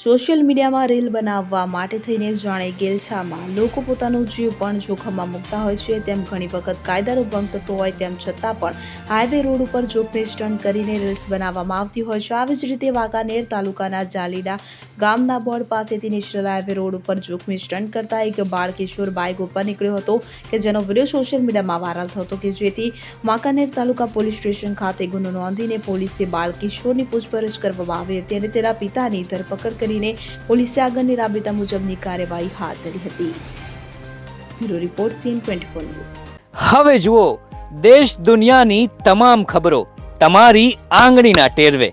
Social મીડિયામાં reel બનાવવા માટે થઈને જાણે ગેલછામાં. લોકો પોતાનો જીવ પણ જોખમમાં મૂકતા હોય છે, તેમ ઘણી વખત કાયદાનો ભંગ થતો હોય, તેમ છતાં પણ હાઈવે રોડ ઉપર જોખમી સ્ટન્ટ કરીને રીલ્સ બનાવવામાં આવતી હોય છે. આવી જ રીતે વાંકાનેર તાલુકાના જાલીડા ગામના બોર્ડ પાસેથી નેશનલ હાઈવે રોડ ઉપર જોખમી સ્ટન્ટ કરતા એક બાળ કિશોર બાઇક ઉપર નીકળ્યો હતો કે જેનો વીડિયો સોશિયલ મીડિયામાં વાયરલ થયો હતો કે જેથી વાંકાનેર તાલુકા પોલીસ સ્ટેશન ખાતે ગુનો નોંધીને પોલીસે બાળ કિશોરની પૂછપરછ કરવામાં આવી હતી અને તેના પિતાની ધરપકડ કરીને પોલીસે આગળની રાબેતા મુજબની કાર્યવાહી હાથ ધરી હતી. બ્યુરો રિપોર્ટ સીન ટ્વેન્ટી હવે જુઓ, દેશ દુનિયાની તમામ ખબરો તમારી આંગળીના ટેરવે.